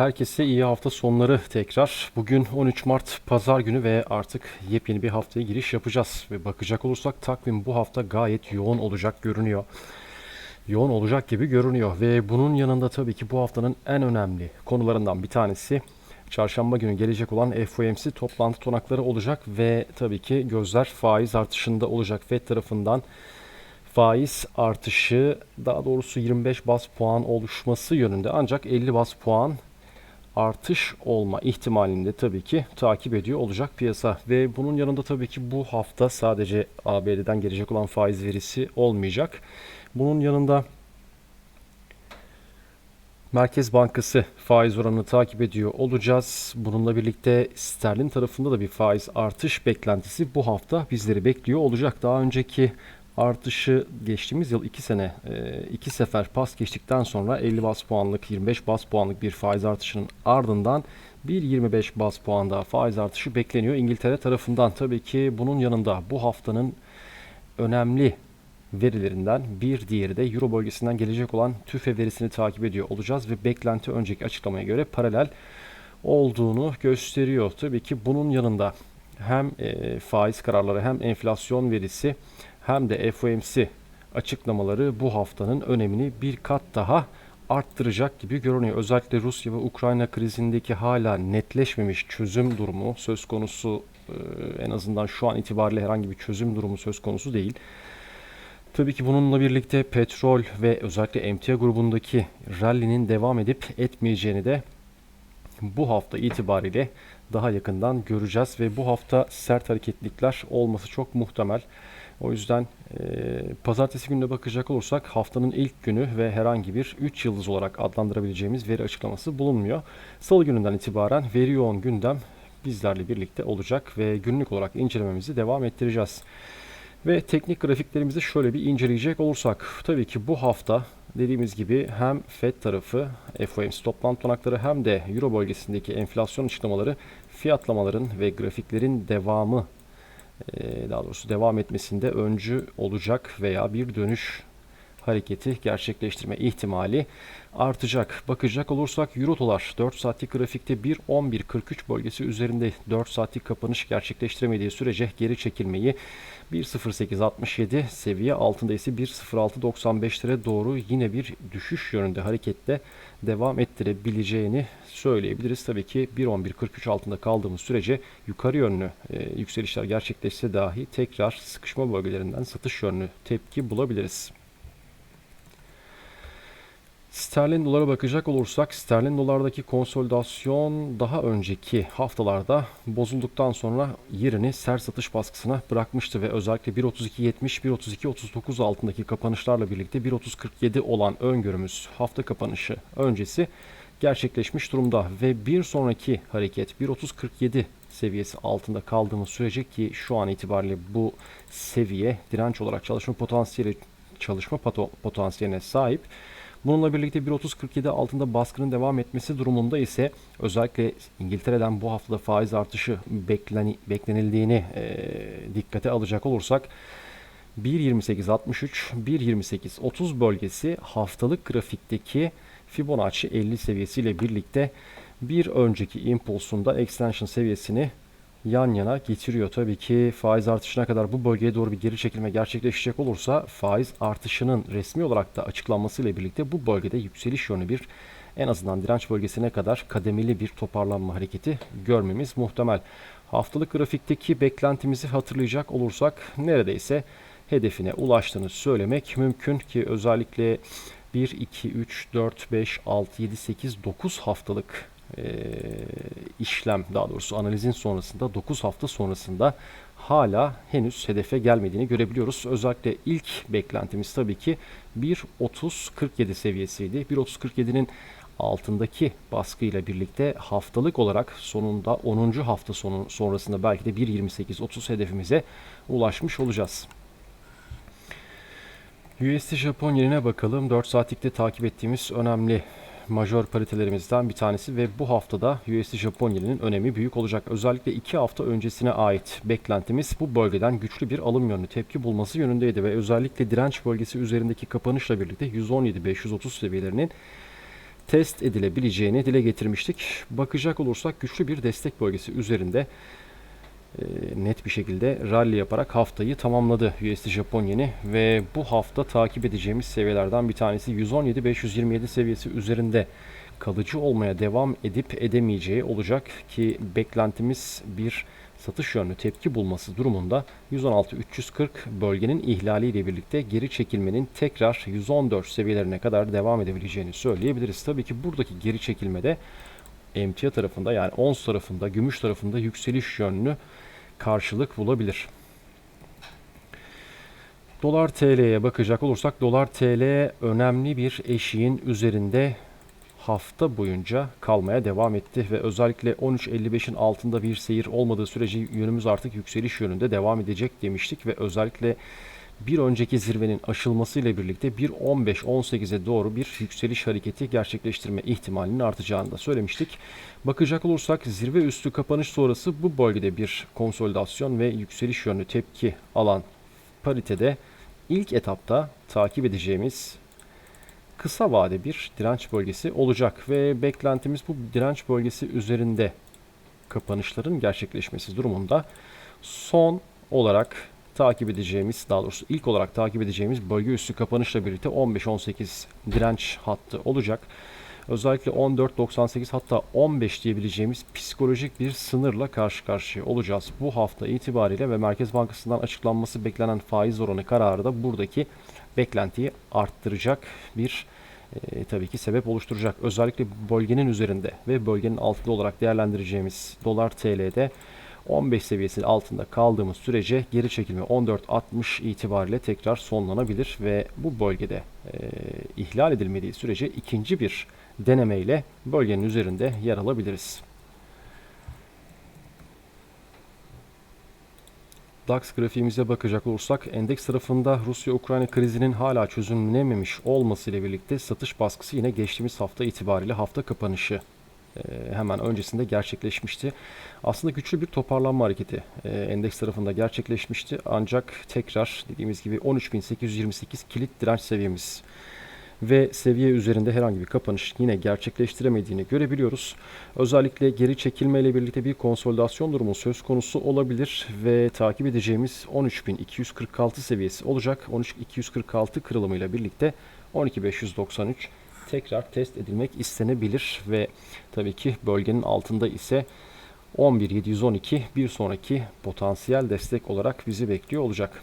Herkese iyi hafta sonları tekrar. Bugün 13 Mart Pazar günü ve artık yepyeni bir haftaya giriş yapacağız. Ve bakacak olursak takvim bu hafta gayet yoğun olacak görünüyor. Yoğun olacak gibi görünüyor ve bunun yanında tabii ki bu haftanın en önemli konularından bir tanesi çarşamba günü gelecek olan FOMC toplantı tonakları olacak ve tabii ki gözler faiz artışında olacak FED tarafından faiz artışı daha doğrusu 25 bas puan oluşması yönünde ancak 50 bas puan artış olma ihtimalini de tabii ki takip ediyor olacak piyasa. Ve bunun yanında tabii ki bu hafta sadece ABD'den gelecek olan faiz verisi olmayacak. Bunun yanında Merkez Bankası faiz oranını takip ediyor olacağız. Bununla birlikte sterlin tarafında da bir faiz artış beklentisi bu hafta bizleri bekliyor olacak. Daha önceki artışı geçtiğimiz yıl 2 sene 2 sefer pas geçtikten sonra 50 bas puanlık 25 bas puanlık bir faiz artışının ardından 1.25 bas puan daha faiz artışı bekleniyor İngiltere tarafından. Tabii ki bunun yanında bu haftanın önemli verilerinden bir diğeri de Euro bölgesinden gelecek olan TÜFE verisini takip ediyor olacağız ve beklenti önceki açıklamaya göre paralel olduğunu gösteriyor. Tabii ki bunun yanında hem e, faiz kararları hem enflasyon verisi hem de FOMC açıklamaları bu haftanın önemini bir kat daha arttıracak gibi görünüyor. Özellikle Rusya ve Ukrayna krizindeki hala netleşmemiş çözüm durumu söz konusu e, en azından şu an itibariyle herhangi bir çözüm durumu söz konusu değil. Tabii ki bununla birlikte petrol ve özellikle emtia grubundaki rally'nin devam edip etmeyeceğini de bu hafta itibariyle daha yakından göreceğiz ve bu hafta sert hareketlikler olması çok muhtemel. O yüzden e, pazartesi gününe bakacak olursak haftanın ilk günü ve herhangi bir 3 yıldız olarak adlandırabileceğimiz veri açıklaması bulunmuyor. Salı gününden itibaren veri yoğun gündem bizlerle birlikte olacak ve günlük olarak incelememizi devam ettireceğiz. Ve teknik grafiklerimizi şöyle bir inceleyecek olursak tabii ki bu hafta dediğimiz gibi hem FED tarafı FOMC toplantı tonakları hem de Euro bölgesindeki enflasyon açıklamaları fiyatlamaların ve grafiklerin devamı daha doğrusu devam etmesinde öncü olacak veya bir dönüş hareketi gerçekleştirme ihtimali artacak. Bakacak olursak Euro dolar 4 saatlik grafikte 1.11.43 bölgesi üzerinde 4 saatlik kapanış gerçekleştiremediği sürece geri çekilmeyi 1.0867 seviye altında ise 1.0695'lere doğru yine bir düşüş yönünde harekette devam ettirebileceğini söyleyebiliriz. Tabii ki 1.11.43 altında kaldığımız sürece yukarı yönlü e, yükselişler gerçekleşse dahi tekrar sıkışma bölgelerinden satış yönlü tepki bulabiliriz. Sterlin dolara bakacak olursak sterlin dolardaki konsolidasyon daha önceki haftalarda bozulduktan sonra yerini sert satış baskısına bırakmıştı ve özellikle 1.32.70 1.32.39 altındaki kapanışlarla birlikte 1.30.47 olan öngörümüz hafta kapanışı öncesi gerçekleşmiş durumda ve bir sonraki hareket 1.30.47 seviyesi altında kaldığımız sürece ki şu an itibariyle bu seviye direnç olarak çalışma potansiyeli çalışma potansiyeline sahip. Bununla birlikte 1.30-47 altında baskının devam etmesi durumunda ise özellikle İngiltere'den bu hafta faiz artışı bekleni, beklenildiğini dikkate alacak olursak 1.28-63, 1.28-30 bölgesi haftalık grafikteki Fibonacci 50 seviyesiyle birlikte bir önceki impulsunda extension seviyesini yan yana getiriyor. Tabii ki faiz artışına kadar bu bölgeye doğru bir geri çekilme gerçekleşecek olursa faiz artışının resmi olarak da açıklanmasıyla birlikte bu bölgede yükseliş yönü bir en azından direnç bölgesine kadar kademeli bir toparlanma hareketi görmemiz muhtemel. Haftalık grafikteki beklentimizi hatırlayacak olursak neredeyse hedefine ulaştığını söylemek mümkün ki özellikle 1, 2, 3, 4, 5, 6, 7, 8, 9 haftalık e, işlem daha doğrusu analizin sonrasında 9 hafta sonrasında hala henüz hedefe gelmediğini görebiliyoruz. Özellikle ilk beklentimiz tabii ki 1.30-47 seviyesiydi. 1.30-47'nin altındaki baskıyla birlikte haftalık olarak sonunda 10. hafta sonu sonrasında belki de 1.28-30 hedefimize ulaşmış olacağız. USD Japon yerine bakalım. 4 saatlikte takip ettiğimiz önemli majör paritelerimizden bir tanesi ve bu haftada USD Japon yeninin önemi büyük olacak. Özellikle 2 hafta öncesine ait beklentimiz bu bölgeden güçlü bir alım yönlü tepki bulması yönündeydi ve özellikle direnç bölgesi üzerindeki kapanışla birlikte 117-530 seviyelerinin test edilebileceğini dile getirmiştik. Bakacak olursak güçlü bir destek bölgesi üzerinde net bir şekilde rally yaparak haftayı tamamladı USD Japon yeni ve bu hafta takip edeceğimiz seviyelerden bir tanesi 117-527 seviyesi üzerinde kalıcı olmaya devam edip edemeyeceği olacak ki beklentimiz bir satış yönlü tepki bulması durumunda 116-340 bölgenin ihlaliyle birlikte geri çekilmenin tekrar 114 seviyelerine kadar devam edebileceğini söyleyebiliriz. Tabii ki buradaki geri çekilmede emtia tarafında yani ons tarafında, gümüş tarafında yükseliş yönlü karşılık bulabilir. Dolar TL'ye bakacak olursak dolar TL önemli bir eşiğin üzerinde hafta boyunca kalmaya devam etti ve özellikle 13.55'in altında bir seyir olmadığı sürece yönümüz artık yükseliş yönünde devam edecek demiştik ve özellikle bir önceki zirvenin aşılmasıyla birlikte 1.15-18'e doğru bir yükseliş hareketi gerçekleştirme ihtimalinin artacağını da söylemiştik. Bakacak olursak zirve üstü kapanış sonrası bu bölgede bir konsolidasyon ve yükseliş yönlü tepki alan paritede ilk etapta takip edeceğimiz kısa vade bir direnç bölgesi olacak ve beklentimiz bu direnç bölgesi üzerinde kapanışların gerçekleşmesi durumunda son olarak takip edeceğimiz daha doğrusu ilk olarak takip edeceğimiz bölge üstü kapanışla birlikte 15-18 direnç hattı olacak. Özellikle 14.98 hatta 15 diyebileceğimiz psikolojik bir sınırla karşı karşıya olacağız. Bu hafta itibariyle ve Merkez Bankası'ndan açıklanması beklenen faiz oranı kararı da buradaki beklentiyi arttıracak bir e, tabii ki sebep oluşturacak. Özellikle bölgenin üzerinde ve bölgenin altında olarak değerlendireceğimiz dolar TL'de 15 seviyesi altında kaldığımız sürece geri çekilme 14.60 itibariyle tekrar sonlanabilir ve bu bölgede e, ihlal edilmediği sürece ikinci bir denemeyle bölgenin üzerinde yer alabiliriz. DAX grafiğimize bakacak olursak endeks tarafında Rusya-Ukrayna krizinin hala çözümlenememiş olması ile birlikte satış baskısı yine geçtiğimiz hafta itibariyle hafta kapanışı hemen öncesinde gerçekleşmişti. Aslında güçlü bir toparlanma hareketi e, endeks tarafında gerçekleşmişti. Ancak tekrar dediğimiz gibi 13.828 kilit direnç seviyemiz ve seviye üzerinde herhangi bir kapanış yine gerçekleştiremediğini görebiliyoruz. Özellikle geri çekilme ile birlikte bir konsolidasyon durumu söz konusu olabilir ve takip edeceğimiz 13.246 seviyesi olacak. 13.246 kırılımıyla birlikte 12.593 tekrar test edilmek istenebilir ve tabii ki bölgenin altında ise 11.712 bir sonraki potansiyel destek olarak bizi bekliyor olacak.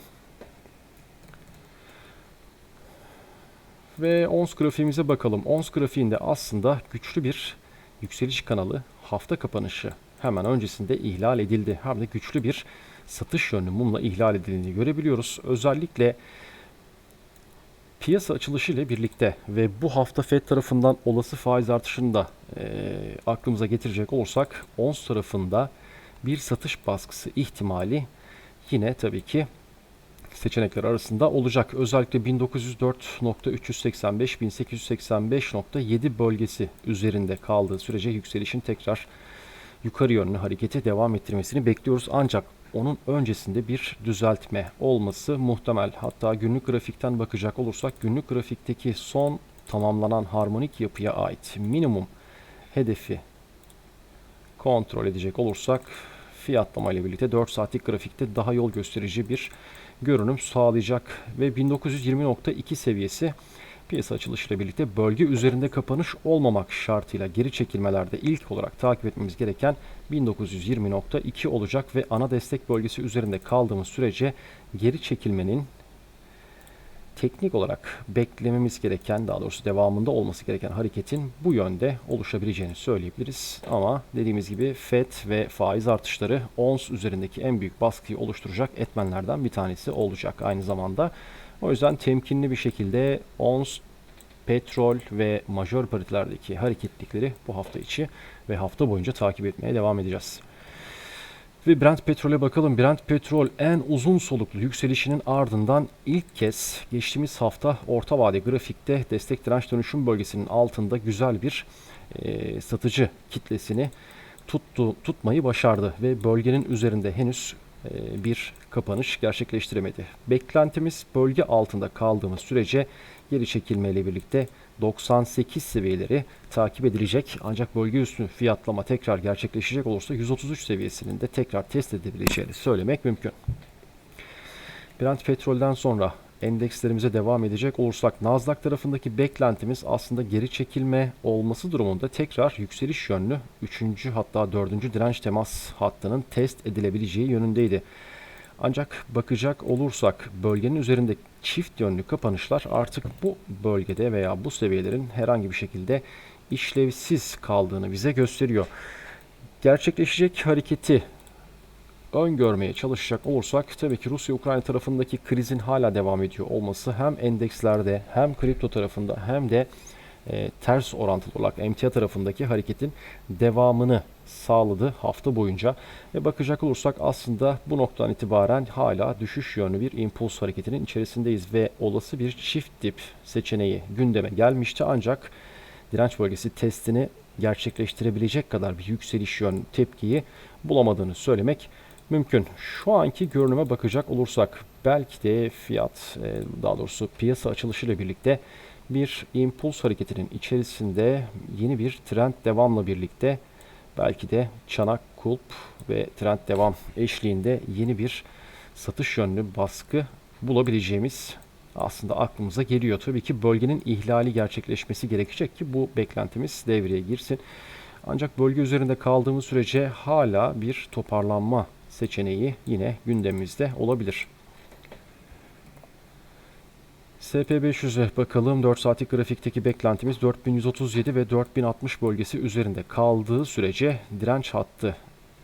Ve ons grafiğimize bakalım. Ons grafiğinde aslında güçlü bir yükseliş kanalı hafta kapanışı hemen öncesinde ihlal edildi. Hem de güçlü bir satış yönlü mumla ihlal edildiğini görebiliyoruz. Özellikle piyasa açılışı ile birlikte ve bu hafta Fed tarafından olası faiz artışını da e, aklımıza getirecek olursak ons tarafında bir satış baskısı ihtimali yine tabii ki seçenekler arasında olacak. Özellikle 1904.385-1885.7 bölgesi üzerinde kaldığı sürece yükselişin tekrar yukarı yönlü hareketi devam ettirmesini bekliyoruz. Ancak onun öncesinde bir düzeltme olması muhtemel. Hatta günlük grafikten bakacak olursak günlük grafikteki son tamamlanan harmonik yapıya ait minimum hedefi kontrol edecek olursak fiyatlama ile birlikte 4 saatlik grafikte daha yol gösterici bir görünüm sağlayacak ve 1920.2 seviyesi piyasa açılışıyla birlikte bölge üzerinde kapanış olmamak şartıyla geri çekilmelerde ilk olarak takip etmemiz gereken 1920.2 olacak ve ana destek bölgesi üzerinde kaldığımız sürece geri çekilmenin teknik olarak beklememiz gereken daha doğrusu devamında olması gereken hareketin bu yönde oluşabileceğini söyleyebiliriz. Ama dediğimiz gibi FED ve faiz artışları ons üzerindeki en büyük baskıyı oluşturacak etmenlerden bir tanesi olacak aynı zamanda. O yüzden temkinli bir şekilde ons, petrol ve majör paritelerdeki hareketlikleri bu hafta içi ve hafta boyunca takip etmeye devam edeceğiz. Ve Brent petrole bakalım. Brent petrol en uzun soluklu yükselişinin ardından ilk kez geçtiğimiz hafta orta vade grafikte destek direnç dönüşüm bölgesinin altında güzel bir e, satıcı kitlesini tuttu, tutmayı başardı ve bölgenin üzerinde henüz e, bir kapanış gerçekleştiremedi. Beklentimiz bölge altında kaldığımız sürece geri çekilmeyle birlikte 98 seviyeleri takip edilecek. Ancak bölge üstü fiyatlama tekrar gerçekleşecek olursa 133 seviyesinin de tekrar test edilebileceğini söylemek mümkün. Brent petrolden sonra endekslerimize devam edecek olursak Nasdaq tarafındaki beklentimiz aslında geri çekilme olması durumunda tekrar yükseliş yönlü 3. hatta 4. direnç temas hattının test edilebileceği yönündeydi. Ancak bakacak olursak bölgenin üzerinde çift yönlü kapanışlar artık bu bölgede veya bu seviyelerin herhangi bir şekilde işlevsiz kaldığını bize gösteriyor. Gerçekleşecek hareketi öngörmeye çalışacak olursak tabii ki Rusya-Ukrayna tarafındaki krizin hala devam ediyor olması hem endekslerde hem kripto tarafında hem de e, ters orantılı olarak emtia tarafındaki hareketin devamını sağladı hafta boyunca. Ve bakacak olursak aslında bu noktadan itibaren hala düşüş yönlü bir impuls hareketinin içerisindeyiz ve olası bir çift dip seçeneği gündeme gelmişti ancak direnç bölgesi testini gerçekleştirebilecek kadar bir yükseliş yönlü tepkiyi bulamadığını söylemek mümkün. Şu anki görünüme bakacak olursak belki de fiyat e, daha doğrusu piyasa açılışıyla birlikte bir impuls hareketinin içerisinde yeni bir trend devamla birlikte belki de çanak kulp ve trend devam eşliğinde yeni bir satış yönlü baskı bulabileceğimiz aslında aklımıza geliyor. Tabii ki bölgenin ihlali gerçekleşmesi gerekecek ki bu beklentimiz devreye girsin. Ancak bölge üzerinde kaldığımız sürece hala bir toparlanma seçeneği yine gündemimizde olabilir. SP500'e bakalım. 4 saatlik grafikteki beklentimiz 4137 ve 4060 bölgesi üzerinde kaldığı sürece direnç hattı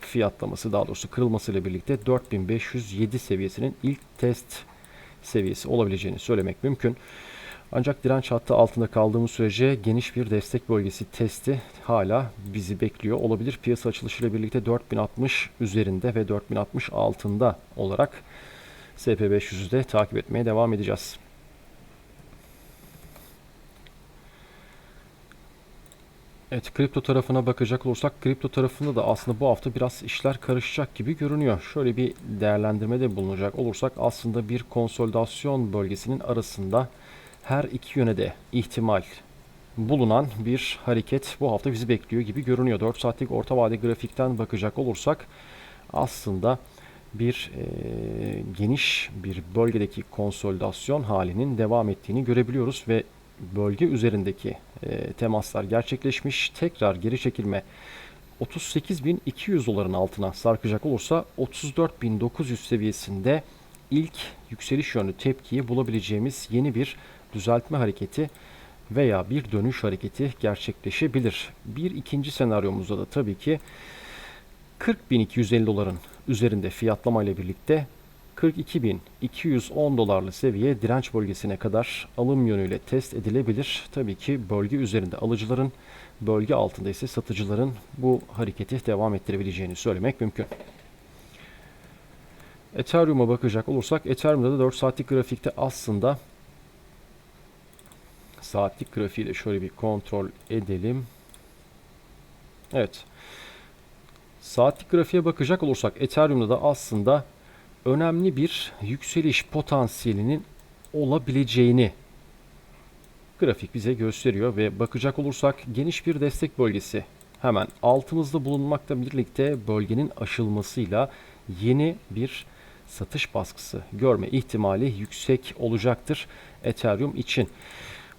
fiyatlaması daha doğrusu kırılmasıyla birlikte 4507 seviyesinin ilk test seviyesi olabileceğini söylemek mümkün. Ancak direnç hattı altında kaldığımız sürece geniş bir destek bölgesi testi hala bizi bekliyor olabilir. Piyasa açılışıyla birlikte 4060 üzerinde ve 4060 altında olarak SP500'ü de takip etmeye devam edeceğiz. Evet kripto tarafına bakacak olursak kripto tarafında da aslında bu hafta biraz işler karışacak gibi görünüyor. Şöyle bir değerlendirmede bulunacak olursak aslında bir konsolidasyon bölgesinin arasında her iki yöne de ihtimal bulunan bir hareket bu hafta bizi bekliyor gibi görünüyor. 4 saatlik orta vade grafikten bakacak olursak aslında bir e, geniş bir bölgedeki konsolidasyon halinin devam ettiğini görebiliyoruz ve bölge üzerindeki e, temaslar gerçekleşmiş. Tekrar geri çekilme 38.200 doların altına sarkacak olursa 34.900 seviyesinde ilk yükseliş yönlü tepkiyi bulabileceğimiz yeni bir düzeltme hareketi veya bir dönüş hareketi gerçekleşebilir. Bir ikinci senaryomuzda da tabii ki 40.250 doların üzerinde fiyatlama ile birlikte 42.210 dolarlı seviye direnç bölgesine kadar alım yönüyle test edilebilir. Tabii ki bölge üzerinde alıcıların, bölge altında ise satıcıların bu hareketi devam ettirebileceğini söylemek mümkün. Ethereum'a bakacak olursak Ethereum'da da 4 saatlik grafikte aslında saatlik grafiği de şöyle bir kontrol edelim. Evet. Saatlik grafiğe bakacak olursak Ethereum'da da aslında önemli bir yükseliş potansiyelinin olabileceğini grafik bize gösteriyor ve bakacak olursak geniş bir destek bölgesi hemen altımızda bulunmakla birlikte bölgenin aşılmasıyla yeni bir satış baskısı görme ihtimali yüksek olacaktır Ethereum için.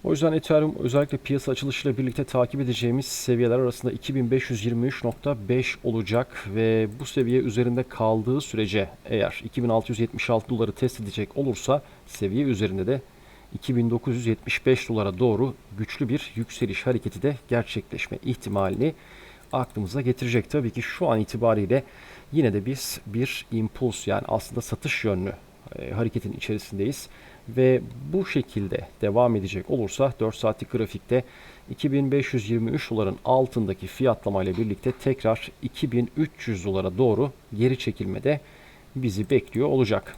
O yüzden Ethereum özellikle piyasa açılışıyla birlikte takip edeceğimiz seviyeler arasında 2523.5 olacak ve bu seviye üzerinde kaldığı sürece eğer 2676 doları test edecek olursa seviye üzerinde de 2975 dolara doğru güçlü bir yükseliş hareketi de gerçekleşme ihtimalini aklımıza getirecek. Tabii ki şu an itibariyle yine de biz bir impuls yani aslında satış yönlü e, hareketin içerisindeyiz ve bu şekilde devam edecek olursa 4 saatlik grafikte 2523 doların altındaki fiyatlama ile birlikte tekrar 2300 dolara doğru geri çekilmede bizi bekliyor olacak.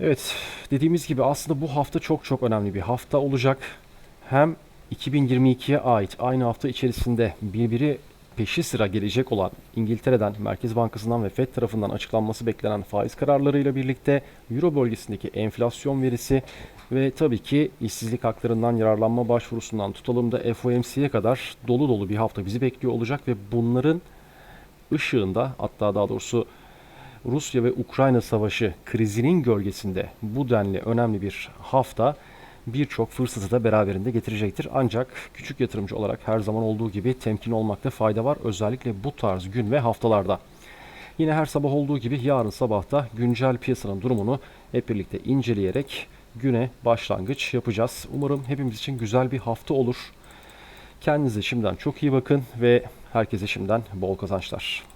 Evet dediğimiz gibi aslında bu hafta çok çok önemli bir hafta olacak. Hem 2022'ye ait aynı hafta içerisinde birbiri peşi sıra gelecek olan İngiltere'den, Merkez Bankası'ndan ve FED tarafından açıklanması beklenen faiz kararlarıyla birlikte Euro bölgesindeki enflasyon verisi ve tabii ki işsizlik haklarından yararlanma başvurusundan tutalım da FOMC'ye kadar dolu dolu bir hafta bizi bekliyor olacak ve bunların ışığında hatta daha doğrusu Rusya ve Ukrayna savaşı krizinin gölgesinde bu denli önemli bir hafta birçok fırsatı da beraberinde getirecektir. Ancak küçük yatırımcı olarak her zaman olduğu gibi temkin olmakta fayda var. Özellikle bu tarz gün ve haftalarda. Yine her sabah olduğu gibi yarın sabahta güncel piyasanın durumunu hep birlikte inceleyerek güne başlangıç yapacağız. Umarım hepimiz için güzel bir hafta olur. Kendinize şimdiden çok iyi bakın ve herkese şimdiden bol kazançlar.